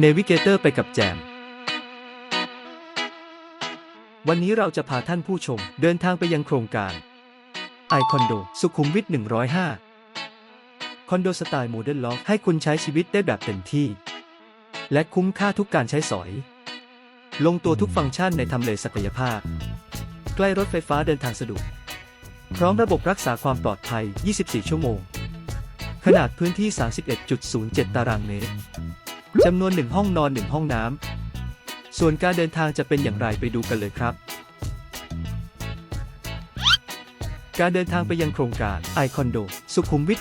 เนวิเกเตอร์ไปกับแจม วันนี้เราจะพาท่านผู้ชมเดินทางไปยังโครงการไอคอนโดสุขุมวิท 105 คอนโดสไตล์โมเดิร์นล็อกให้คุณใช้ชีวิตได้แบบเต็มที่ และคุ้มค่าทุกการใช้สอย ลงตัวทุกฟังก์ชันในทำเลศักยภาพ ใกล้รถไฟฟ้าเดินทางสะดวก พร้อมระบบรักษาความปลอดภัย 24 ชั่วโมง ขนาดพื้นที่ 31.07 ตารางเมตร จำนวน 1 ห้องนอน 1 ห้องน้ำ ส่วนการเดินทางจะเป็นอย่างไรไปดูกันเลยครับ การเดินทางไปยังโครงการไอคอนโด สุขุมวิท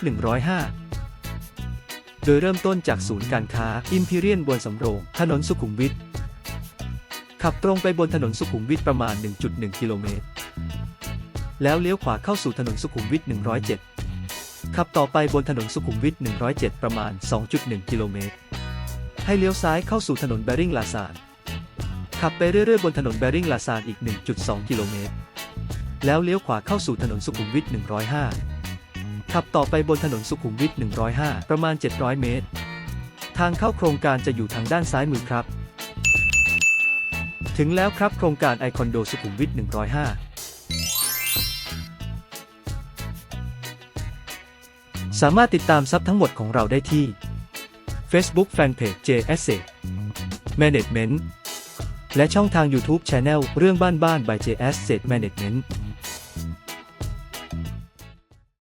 105 โดยเริ่มต้นจากศูนย์การค้าอิมพีเรียนบนสำโรง ถนนสุขุมวิท ขับตรงไปบนถนนสุขุมวิทประมาณ 1.1 กิโลเมตร แล้วเลี้ยวขวาเข้าสู่ถนนสุขุมวิท 107 ขับต่อไปบนถนนสุขุมวิท 107 ประมาณ 2.1 กิโลเมตร ให้เลี้ยวซ้ายเข้าสู่ถนนแบริ่งลาซานขับไปเรื่อยๆบนถนนแบริ่งลาซานอีก 1.2 กิโลเมตร แล้วเลี้ยวขวาเข้าสู่ถนนสุขุมวิท 105 ขับต่อไปบนถนนสุขุมวิท 105 ประมาณ 700 เมตร ทางเข้าโครงการจะอยู่ทางด้านซ้ายมือครับ ถึงแล้วครับโครงการไอคอนโดสุขุมวิท 105สามารถติดตามซับทั้งหมดของเราได้ที่ Facebook Fanpage J S Management และช่องทาง YouTube Channel เรื่องบ้านบ้าน by JS Management